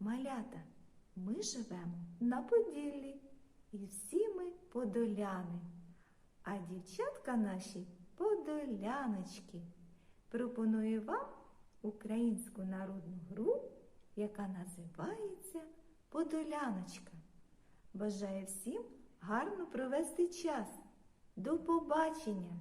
Малята, ми живемо на Поділлі, і всі ми подоляни. А дівчатка наші подоляночки. Пропоную вам українську народну гру, яка називається Подоляночка. Бажаю всім гарно провести час. До побачення!